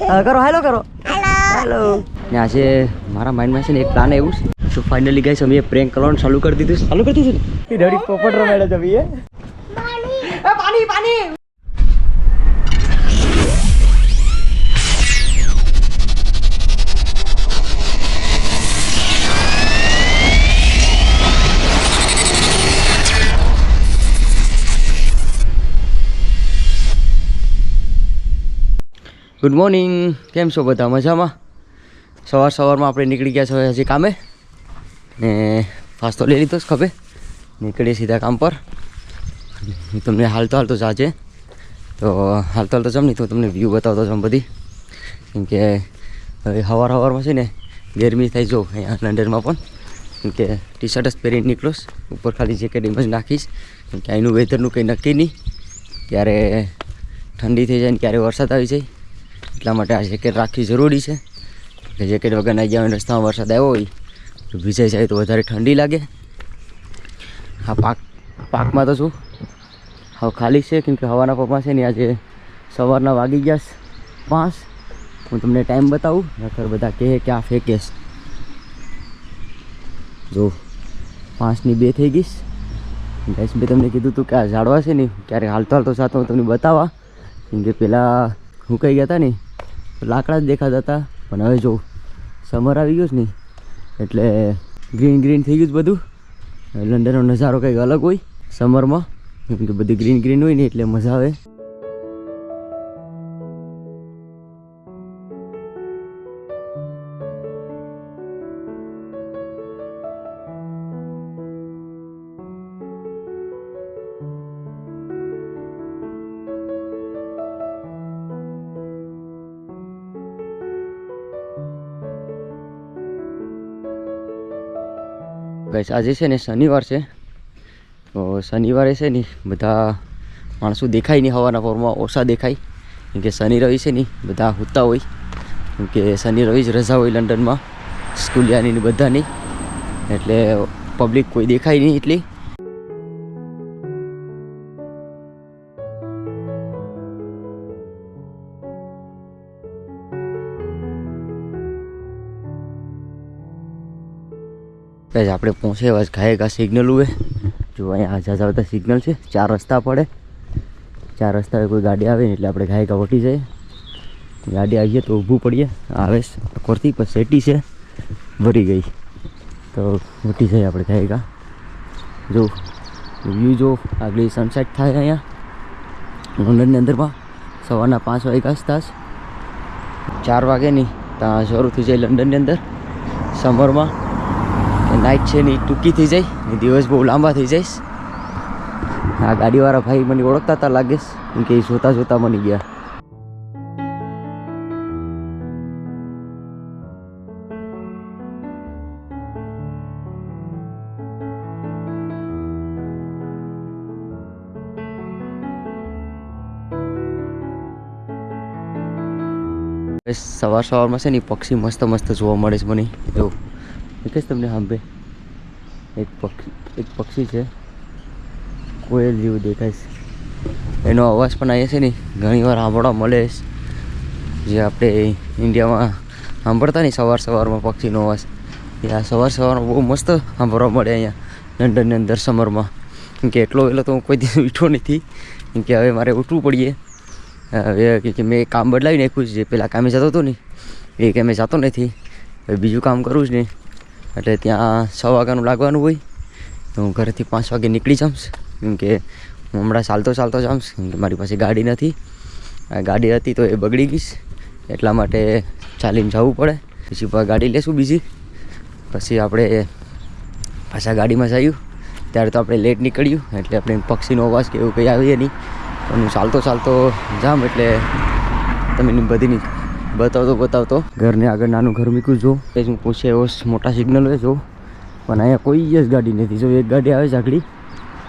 કરો હેલો કરો. હેલો. ને આજે મારા માઇન્ડમાં છે ને એક પ્લાન એવું છે. તો ફાઇનલી ગાઈસ અમે પ્રેન્ક કરવાનું ચાલુ કરી દીધું ચાલુ કરી દીધું ને? એ ડરી પોપટ રમાડે છે ભઈએ પાણી પાણી. ગુડ મોર્નિંગ કેમ છો બધા? મજામાં? સવાર સવારમાં આપણે નીકળી ગયા છે હજી કામે. ને ફાસ્તો લઈ લીધો ખભે. નીકળીએ સીધા કામ પર. તમને હાલતો હાલતો જાજે તો હાલતો હાલતો જમ નહીં તો તમને વ્યૂ બતાવતો જમ બધી. કેમ કે હવે હવાર હવારમાં છે ને ગરમી થઈ જો અહીંયા લંડનમાં પણ. કેમ કે ટી શર્ટ જ પહેરીને નીકળોશ ઉપર ખાલી જેકેટ એમ જ નાખીશ. કેમ કે અહીંનું વેધરનું કંઈ નક્કી નહીં. ક્યારે ઠંડી થઈ જાય ને ક્યારે વરસાદ આવી જાય. એટલા માટે આ જેકેટ રાખવી જરૂરી છે. કે જેકેટ વગર નહીં ગયા હોય ને રસ્તામાં વરસાદ આવ્યો હોય, તો ભીજાઈ જાય તો વધારે ઠંડી લાગે. હા, પાક, પાકમાં તો શું? હવે ખાલી છે, કેમ કે હવાના પગમાં છે ને આજે સવારના વાગી ગયા પાંચ. હું તમને ટાઈમ બતાવું નખર બધા કહે કે આ ફેંકેશ જો, પાંચની બે થઈ ગઈશ મેં તમને કીધું હતું કે આ ઝાડવા છે ને, ક્યારેક હાલતો હાલતો સાથે હું તમને બતાવવા કેમ કે પહેલાં હું કહી ગયા હતા ને તો લાકડા જ દેખાતા હતા. પણ હવે જો સમર આવી ગયો જ ને, એટલે ગ્રીન ગ્રીન થઈ ગયું છે બધું. લંડનનો નજારો કંઈક અલગ હોય સમરમાં કેમ કે બધી ગ્રીન ગ્રીન હોય ને, એટલે મજા આવે. ગઈસ, આજે છે ને શનિવાર છે. તો શનિવારે છે ને બધા માણસો દેખાય નહીં હવાના ફોરમાં ઓછા દેખાય. કેમ કે શનિ રવિ છે ને, બધા હોતા હોય. કેમ કે શનિ રવિ જ રજા હોય લંડનમાં, સ્કૂલિયાની બધાની. એટલે પબ્લિક કોઈ દેખાય નહીં એટલી. ગાઈસ, આપણે પહોંચે બસ ઘાએ ઘા સિગ્નલ ઉવે જો અહીંયા આજા આવતા સિગ્નલ છે, ચાર રસ્તા પડે. ચાર રસ્તા કોઈ ગાડી આવે એટલે આપણે ઘાએ ઘા વટી જાય ગાડી આવીએ તો ઊભું પડીએ. આવે કોરથી પછી સેટી છે. ભરી ગઈ. તો વટી જાય આપણે ઘાએ ઘા જો વ્યૂ જો આગળ સનસેટ થાય અહીંયા. લંડનની અંદરમાં સવારના પાંચ વાગ્યા આસપાસ. ચાર વાગે નહીં ત્યાં શરૂ થઈ જાય લંડનની અંદર. સમરમાં નાઇટ છે ને ટૂંકી થઈ જાય ને દિવસ બહુ લાંબા થઈ જઈશ આ ગાડીવાળા ભાઈ મને ઓળખતા હતા લાગે કેમ કે એ જોતા જોતા મની ગયા. સવાર સવારમાં છે ને પક્ષી મસ્ત મસ્ત જોવા મળે છે મને. એવું દેખાય છે તમને સાંભે એક પક્ષી એક પક્ષી છે. કોયલ જેવું દેખાય છે. એનો અવાજ પણ અહીંયા છે ને ઘણીવાર સાંભળવા મળે જે આપણે ઇન્ડિયામાં સાંભળતા નહીં, સવાર સવારમાં પક્ષીનો અવાજ. એ આ સવાર સવારમાં બહુ મસ્ત સાંભળવા મળે અહીંયા, લંડનની અંદર સમરમાં. કેમ કે એટલો વહેલો તો હું કોઈ દિવસ ઉઠ્યો નથી. કેમ કે હવે મારે ઉઠવું પડીએ. હવે કે- કે મેં કામ બદલાવી નાખ્યું છે. જે પહેલાં કામે જતો હતો ને, એ કામે જતો નથી. હવે બીજું કામ કરું જ નહીં એટલે ત્યાં છ વાગ્યાનું લાગવાનું હોય. તો હું ઘરેથી પાંચ વાગે નીકળી જામ્સ કેમ કે હું હમણાં ચાલતો ચાલતો જામ્સ કેમ કે મારી પાસે ગાડી નથી. ગાડી હતી તો એ બગડી ગઈશ એટલા માટે ચાલીને જવું પડે. પછી ગાડી લેશું બીજી. પછી આપણે પાછા ગાડીમાં જયું ત્યારે તો આપણે લેટ નીકળ્યું એટલે આપણે પક્ષીનો અવાજ કે એવું કંઈ આવીએ નહીં. પણ હું ચાલતો ચાલતો જામ એટલે તમે બધી બતાવતો બતાવતો. ઘરને આગળ નાનું ઘર મૂક્યું જો એ હું પૂછે, એવો મોટા સિગ્નલ હોય જો પણ અહીંયા કોઈ જ ગાડી નથી. જો એક ગાડી આવે છે આગળ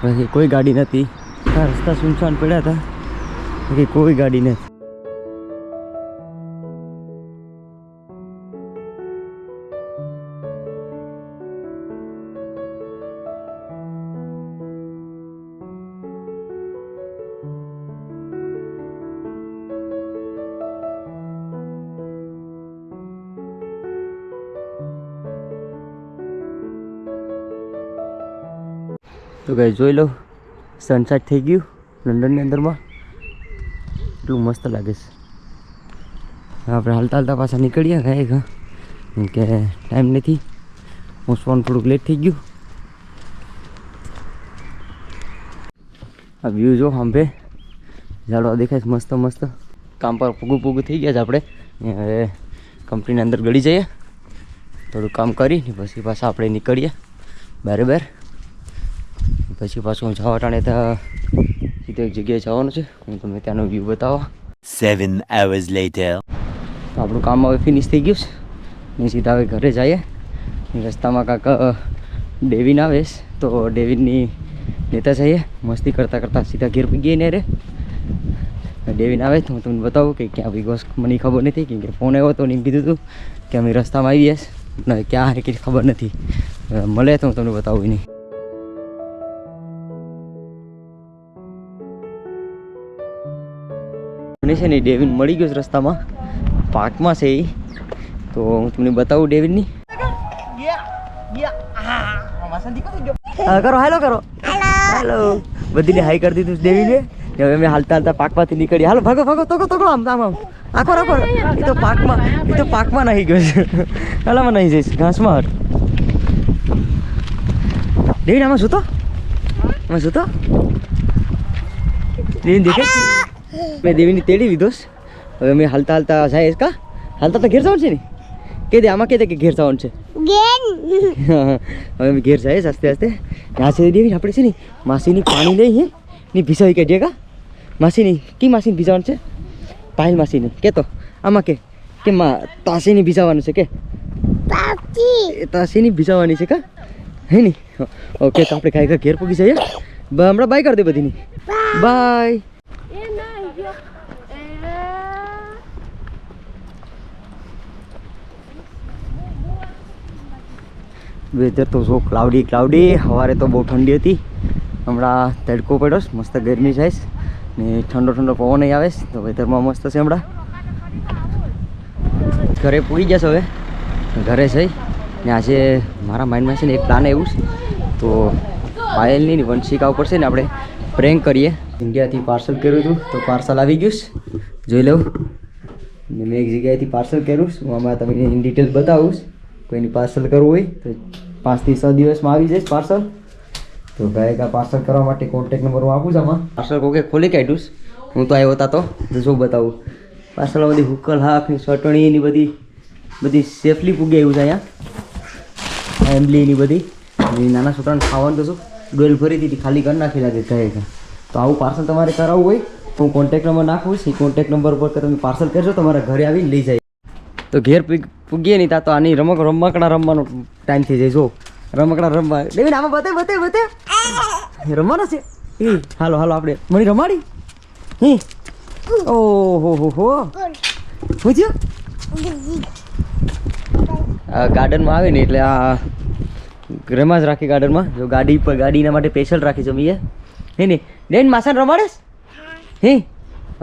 બાકી કોઈ ગાડી નથી. રસ્તા સુનસાન પડ્યા હતા. બાકી કોઈ ગાડી નથી. તો કઈ જોઈ લો. સનસેટ થઈ ગયું લંડનની અંદરમાં. એટલું મસ્ત લાગે છે. આપણે હાલતા હાલતા પાછા નીકળીએ ગાય ઘા કે ટાઈમ નથી. પહોંચવાનું થોડુંક લેટ થઈ ગયું. આ વ્યૂ જો સાંભે ઝાડવા દેખાય છે મસ્ત મસ્ત. કામ પર પૂગું પૂગું થઈ ગયા છે આપણે. હવે કંપનીની અંદર ગળી જઈએ. થોડું કામ કરીને પછી પાછા આપણે નીકળીએ. બારે બાર પછી પાછું જવા ટાણે ત્યાં સીધો એક જગ્યાએ જવાનું છે. હું તમને ત્યાંનો વ્યૂ બતાવવા સેવન અવર્સ લેટર તો આપણું કામ હવે ફિનિશ થઈ ગયું છે. ને સીધા હવે ઘરે જઈએ. રસ્તામાં કાંક ડેવિન આવે તો ડેવિનની લેતા જઈએ. મસ્તી કરતાં કરતાં સીધા ઘેર પૂગીએ ને રે. ડેવિન આવે તો હું તમને બતાવું કે ક્યાં ભી ગોસ મને ખબર નથી. કેમ કે ફોન આવ્યો તો નહીં કીધું હતું કે અમે રસ્તામાં આવી જઈશ ને ક્યાં હે કે ખબર નથી. મળે તો હું તમને બતાવું નહીં મને છે ને ડેવિન મળી ગયો રસ્તામાં. પાર્કમાં છે એ. તો હું તમને બતાવું ડેવિડની હા, કરો, હાલો કરો. હાલો. બધીને હાઈ કરી દીધું છે હવે અમે હાલતા હાલતા પાકમાંથી નીકળી હાલો, ભાગો ભાગો તો તો આમ આમ આમ. આખો રાખો એ તો પાકમાં એ તો પાકમાં નહીં ગયો છે. હાલામાં નહીં જઈશ. ઘાસમાં હટ. ડેવિડ આમાં શું તો આમાં શું તો દેવીને દેખાય છે? મેં દેવીની તેડી લીધો છે. હવે અમે હાલતા હાલતા જાય કા હાલતા તો ઘેર જવાનું છે ને? કે દે આમાં કે દે કે ઘેર જવાનું છે. હવે અમે ઘેર જાય આસ્તે આસ્તે. ત્યાં દેવી આપણે છે ને માસીની પાણી લઈ હે. ની ભીસાવી કાઢીએ કા માસીની કી માસીને ભીસાવાનું છે? પાયલ માસીની. કે તો આમાં કે કે માં તાસીની ભીસાવાનું છે કે? તાસીની ભીસાવાની છે કા? હે ની? ઓકે તો આપણે કાંઈ ઘેર પૂગી જઈએ. હમણાં બાય કરી દે બધીની. બાય વેધર તો જો ક્લાઉડી ક્લાઉડી સવારે તો બહુ ઠંડી હતી. હમણાં તડકો પડ્યો મસ્ત ગરમી થાય ને ઠંડો ઠંડો પવન આવે તો વેધરમાં મસ્ત છે હમણાં. ઘરે પૂરી જશે હવે. ઘરે જઈ. ને આજે મારા માઇન્ડમાં છે ને એક પ્લાન એવું છે. તો પાયલની ને વંશિકા ઉપર છે ને આપણે પ્રેન્ક કરીએ. ઇન્ડિયાથી પાર્સલ કર્યું હતું, તો પાર્સલ આવી ગયું જોઈ લઉં. મેં એક જગ્યાએથી પાર્સલ કર્યું હું આમાં તમને ઇન ડિટેલ બતાવું છું. કોઈની પાર્સલ કરવું હોય તો પાંચથી છ દિવસમાં આવી જઈશ પાર્સલ. તો ગાયક પાર્સલ કરવા માટે કોન્ટેક નંબર હું આપું છું આમાં. પાર્સલ કોકે ખોલી કાઢ્યું હું તો આવ્યો હતા તો જો બતાવું. પાર્સલમાં બધી હુકલ હાકની ચટણીની બધી બધી સેફલી પૂગે એવું છે અહીંયા. એમ્બલી ની બધી. નાના છોકરાને ખાવાનું તો શું, ડોલ દીધી ખાલી કરી નાખી લાગે ગાયક તો આવું પાર્સલ તમારે કરાવવું હોય, તો હું કોન્ટેક નંબર નાખું છું. કોન્ટેક નંબર પર તમે પાર્સલ કરજો, તમારા ઘરે આવીને લઈ જાય. તો ઘેર પૂગીએ નહીં, તા તો આની રમક, રમકડા રમવાનો ટાઈમ થઈ જાય, જો. રમકડા રમવા. દેવી આમાં બતાય બતાય બતાય. રમવાના છે? એ, હાલો હાલો, આપણે. મને રમાડી? હી. ઓહો, હો હો. હું આ ગાર્ડનમાં આવે ને એટલે આ રમા જ રાખી ગાર્ડનમાં. જો ગાડી પર, ગાડીના માટે સ્પેશિયલ રાખી જમીએ. હે ને? ડેન માસાને રમાડેસ હે?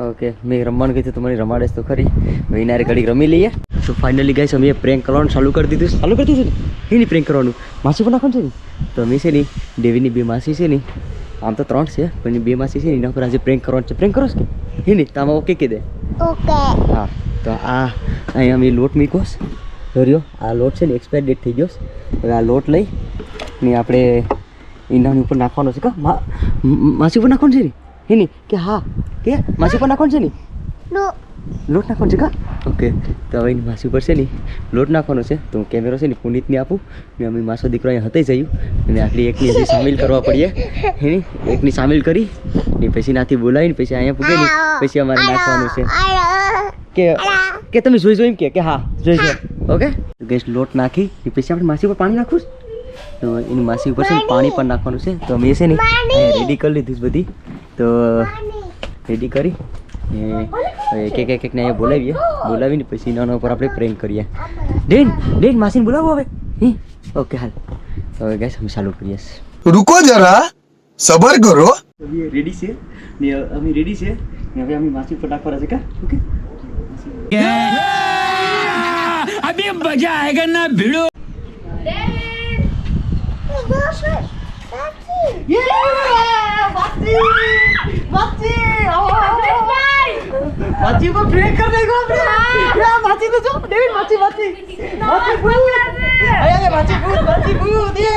ઓકે મેં રમવાનું કીધું તો મને રમાડેશ તો ખરી. વિનારે ઘડીક રમી લઈએ. તો ફાઇનલી ગાઈસ અમે પ્રેન્ક કરવાનું ચાલુ કરી દીધું ચાલુ કરી દીધું ને? એની પ્રેન્ક કરવાનું? માસી પણ નાખવાનું છે ને? તો અમે છે ને દેવીની બે માસી છે ને આમ તો ત્રણ છે પણ બે માસી છે ને એના પર આજે પ્રેન્ક કરવાનું છે. પ્રેન્ક કરો કે? હે ને તો ઓકે કહી દે. હા તો આ અહીંયા અમે લોટ મૂક્યો છે. ધર્યો આ લોટ છે ને એક્સપાયર ડેટ થઈ ગયો હવે આ લોટ લઈ ને આપણે ઈંડાની ઉપર નાખવાનો છે. કા માસી ઉપર નાખવાનું છે ને? હે ને કે હા કે માસી પર નાખવાનું છે ને? લોટ નાખવાનું છે કા? ઓકે તો હવે એની માસી ઉપર છે ને લોટ નાખવાનો છે. તો હું કેમેરો છે ને પુનિતને આપું. ને અમે માસો દીકરો અહીંયા હતે જયું અને આટલી એકની હજી સામેલ કરવા પડીએ. હેની એકની સામેલ કરી. ને પછી નાથી બોલાવીને પછી અહીંયા પૂગે ને પછી અમારે નાખવાનું છે. કે કે તમે જોઈ જોઈ એમ કે કે હા જોઈ જો ઓકે? ગેસ લોટ નાખી ને પછી આપણે માસી ઉપર પાણી નાખવું તો એની માસી ઉપર છે ને પાણી. પણ નાખવાનું છે. તો અમે છે ને રેડી કરી લીધું બધી. betul. Ready kari? Eh, eh, kek kek kek naya bola biya, bola bi ni pasi nono perapli prank kari ya. Den, den masin bola apa? Hi, oke hal. Oke guys, kami salut kari yes. Ruko jara, sabar goro. Ready sih, ni kami ready sih. Ni apa kami masih pernah pernah Oke. Yeah, abi baca kan na bilu. Den, apa sih? Yeah, pasti. 맞지? 어. 맞지? 이거 브레이크를 내고 왔어. 야, 맞지? 너 좀? 내일 맞지? 맞지? 맞지? 굿! 아, 야, 맞지? 굿! 맞지? 굿! 예!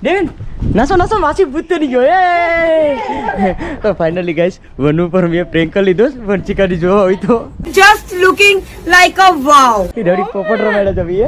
내일 નાસો નાસો માસી ભૂત તરી ગયો એ તો finally guys વનુ પર મેં prank કરી લીધો વંચિકાની જોવા હોય તો just looking like a wow એ ડરી પોપટ રમાડ્યા જવી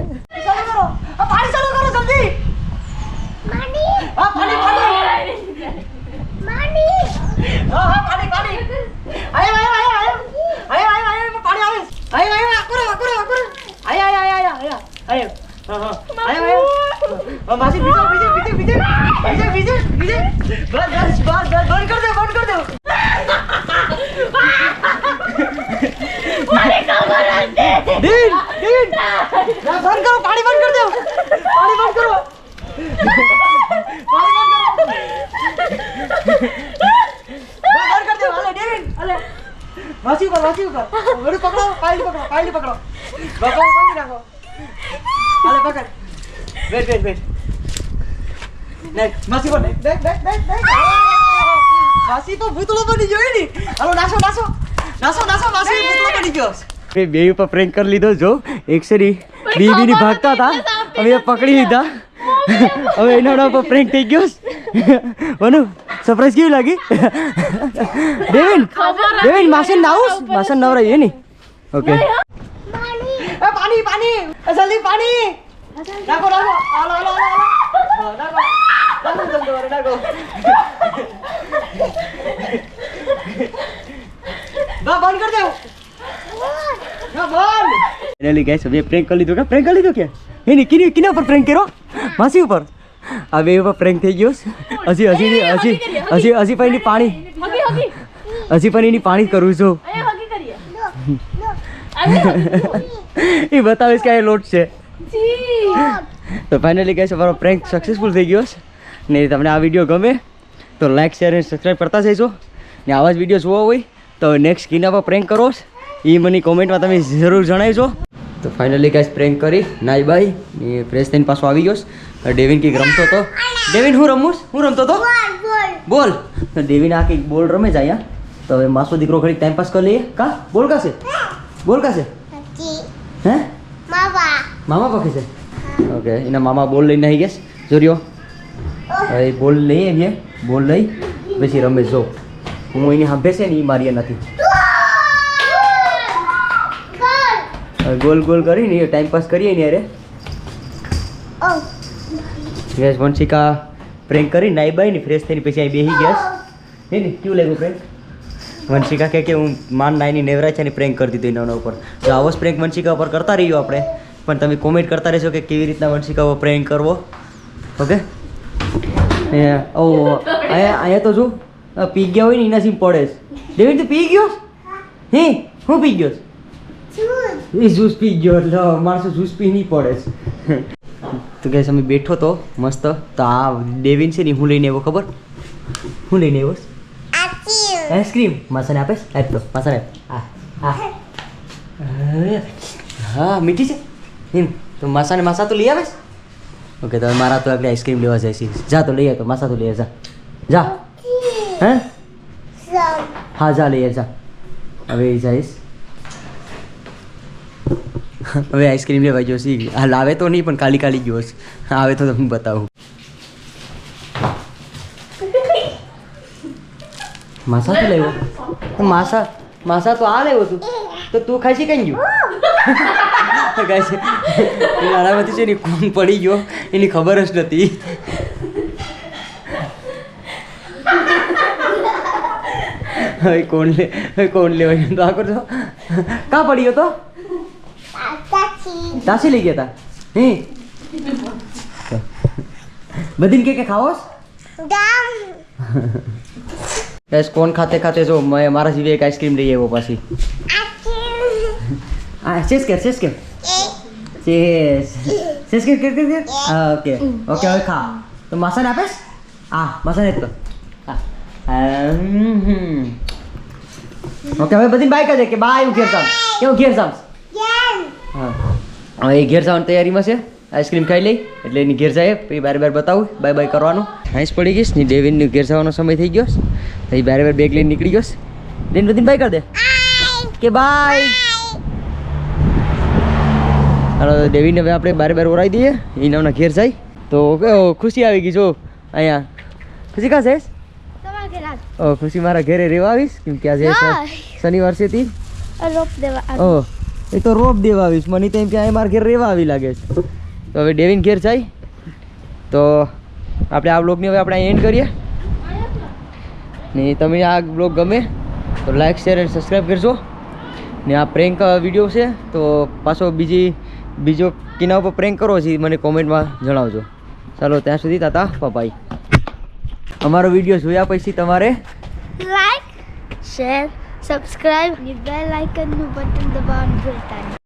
બંધ કરો દો હાલે ડેવિન હાલે વાસી ઉપર વાસી ઉપર વડું પકડો પાયલી પકડો પાયલી પકડો બાપા પકડી નાખો હાલે પકડ વેટ વેટ વેટ માસી પર નેક નેક નેક નેક માસી તો ભૂતળો બની ગયો ને હાલો નાસો નાસો નાસો નાસો માસી ભૂતળો બની ગયો બે ઉપર પ્રેન્ક કરી લીધો જો એક સરી બીબી ની ભાગતા હતા હવે પકડી લીધા. હવે એના ઉપર પ્રેન્ક થઈ ગયો વનુ સરપ્રાઈઝ કેવી લાગી દેવિન દેવિન માસન નાઉસ માસન નવરાય એની ઓકે પાણી પાણી જલ્દી પાણી નાખો નાખો હાલો હાલો હાલો હાલો નાખો નાખો જલ્દી વારે નાખો બા બંધ કર દેવું ફાઇનલી ગાઈસ હવે પ્રેન્ક કરી લીધો કે? પ્રેન્ક કરી લીધો કે? એની કિની કિના પર પ્રેન્ક કર્યો? માસી ઉપર? આ બે ઉપર પ્રેન્ક થઈ ગયો હજી હજી હજી હજી હજી પણ એની પાણી હજી પણ એની પાણી કરું છું. એ બતાવીશ કે આ લોટ છે. તો ફાઇનલી ગાઈસ અમારો પ્રેન્ક સક્સેસફુલ થઈ ગયો છે. ને તમને આ વીડિયો ગમે તો લાઈક શેર અને સબસ્ક્રાઈબ કરતા જઈશો. ને આવા જ વીડિયો જોવા હોય તો નેક્સ્ટ કિના પર પ્રેન્ક કરો. એ મને કોમેન્ટમાં તમે જરૂર જણાવજો. તો ફાઇનલી ગાઈસ પ્રેન્ક કરી. નાઈ બાઈ ને ફ્રેશ થઈને પાછો આવી ગયો. ડેવિન કંઈક રમતો હતો. ડેવિન હું રમું હું રમતો હતો? બોલ. તો ડેવિન આ કંઈક બોલ રમે છે અહીંયા. તો હવે માસો દીકરો ઘડીક ટાઈમ પાસ કરી લઈએ. કા? બોલ કાશે? બોલ કાશે? હે? મામા પકે છે? ઓકે એના મામા બોલ લઈને આવી ગયા જોરિયો જોર્યો હવે બોલ લઈએ છીએ બોલ લઈ. પછી રમે જો. હું એની સાંભળે છે ને એ મારી નથી હવે ગોલ ગોલ કરીને ટાઈમ પાસ કરીએ ને અરે ગેસ વંશિકા પ્રેન્ક કરી નાઈ બાઈ ને ફ્રેશ થઈને પછી અહીં બેસી ગયા છે. હે ને કેવું લાગ્યું પ્રેન્ક વંશિકા કહે કે હું માન નાઈની નેવરા છે ને પ્રેન્ક કરી દીધું એના ઉપર. તો આવો જ પ્રેન્ક વંશિકા ઉપર કરતા રહીએ આપણે. પણ તમે કોમેન્ટ કરતા રહેશો કે કેવી રીતના વંશિકા ઉપર પ્રેન્ક કરવો. ઓકે એ ઓ અહીંયા અહીંયા તો શું પી ગયા હોય ને એના સીમ પડે છે. ડેવિડ તું પી ગયો? હે? હું પી ગયો એ જ્યુસ પી ગયો એટલે માણસો જ્યુસ પી નહીં પડે તો કે અમે બેઠો તો મસ્ત. તો આ ડેવિન છે ને હું લઈને આવ્યો ખબર? હું લઈને આવ્યો આઈસ્ક્રીમ. માસાને આપે આપ તો માસાને આપ. આ આ. હા મીઠી છે? એમ. તો માસાને માસા તો લઈ આવેશ ઓકે તો મારા તો આગળ આઈસ્ક્રીમ લેવા જાય છે. જા તો લઈ આવ તો માસા તો લઈ આવ જા. જા. હે? હા જા લઈ આવ જા. હવે જઈશ હવે આઈસ્ક્રીમ લેવા ગયો હા લાવે તો નહીં, પણ કાલી કાલી ગયો આવે તો તમને બતાવું. માસા તો લેવો. માસા માસા તો આ લેવો તું તો તું ખાઈ કઈ ગયું? ગાય છે. ને કોણ પડી ગયો. એની ખબર જ નથી. કોણ લે કોણ લેવાય તો આ કરજો. કાં પડી ગયો તો? તાસી લઈ ગયા તા હે બધીને કે કે ખાવોસ ગેસ કોણ ખાતે ખાતે જો મેં મારા જેવી એક આઈસ્ક્રીમ લઈ આવ્યો પાછી આ શેષ કર શેષ કર શેષ શેષ કર કર કર કર હા ઓકે ઓકે હવે ખા તો માસાને આપેસ હા માસાને જ તો હા હમ. ઓકે હવે બધી બાઈક જ કે બાય હું ઘેર જાઉં કેવું ઘેર જાઉં હા હવે એ ઘેર જવાની તૈયારીમાં છે. આઈસ્ક્રીમ ખાઈ લઈ એટલે એની ઘેર જાય પછી બારે બાર બતાવું બાય બાય કરવાનું. હાઈસ પડી ગઈશ ને ડેવિનની ઘેર જવાનો સમય થઈ ગયો તો એ બારે બાર બેગ લઈને નીકળી ગયો દેન બધી બાય કરી દે. કે બાય. હાલો ડેવિન હવે આપણે બારે બાર ઓરાઈ દઈએ એના ઘેર જાય. તો ખુશી આવી ગઈ જો અહીંયા. ખુશી કાં ઓ ખુશી મારા ઘરે રહેવા આવીશ કેમ કે આજે શનિવાર છે તી. રોપ દેવા આજ. એ તો રોપ દેવા આવીશ મને તો એમ કે અહીં મારા ઘેર રહેવા આવી લાગે છે. તો હવે ડેવિન ઘેર જાય. તો આપણે આ બ્લોગની હવે આપણે એન્ડ કરીએ. ને તમે આ બ્લોગ ગમે તો લાઇક શેર અને સબસ્ક્રાઈબ કરજો. ને આ પ્રેન્ક વીડિયો છે, તો પાછો બીજી, બીજો કિના ઉપર પ્રેન્ક કરો છે મને કોમેન્ટમાં જણાવજો. ચાલો, ત્યાં સુધી તાતા પપાઈ અમારો વીડિયો જોયા પછી તમારે like share subscribe, the bell icon button the button.